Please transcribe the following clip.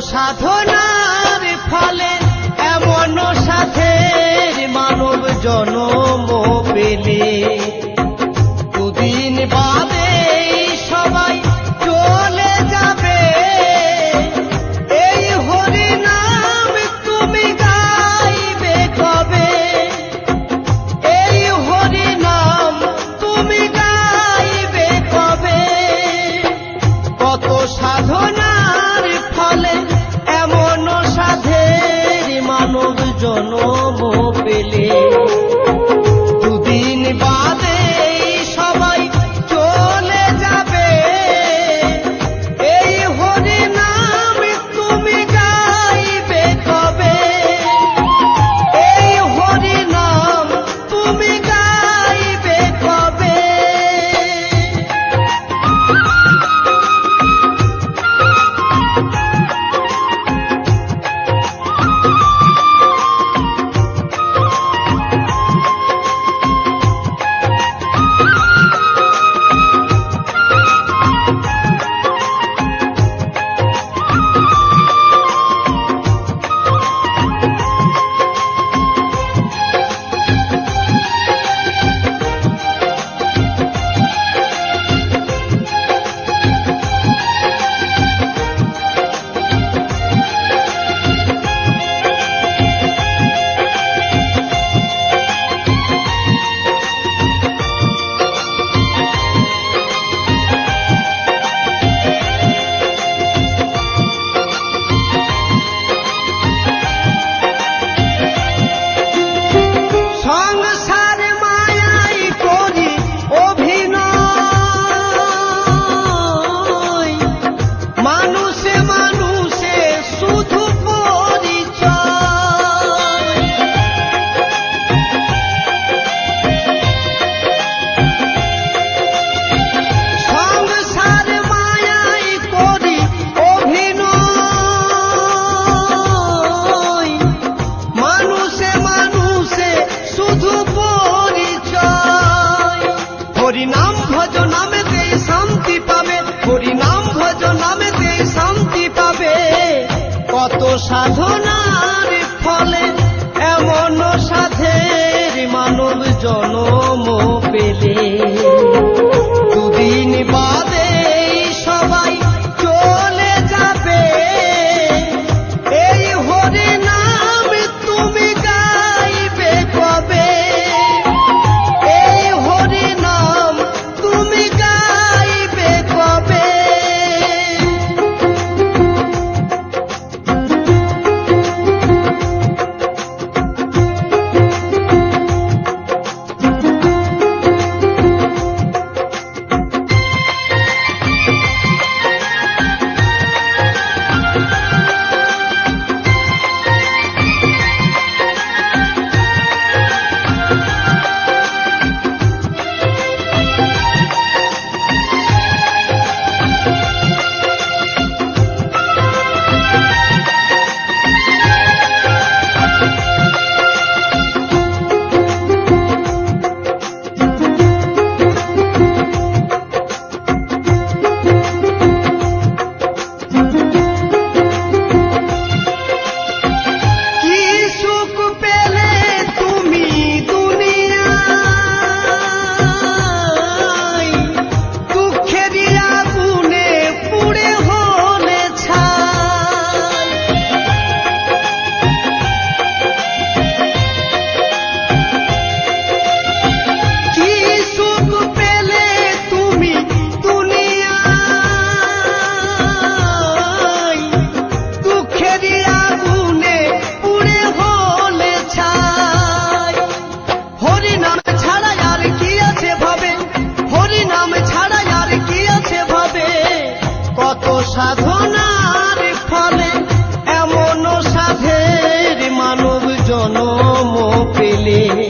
সাধনার ফলে এমন সাথে মানব জনম পেলে। দুদিন বাদ জনম পেলে হরিনাম ভজ নামে শান্তি পাবে। হরিনাম ভজ নামে শান্তি পাবে। কত সাধনার ফলে এমন সাধের মানব জনম পেলে। ಬೋಲೇ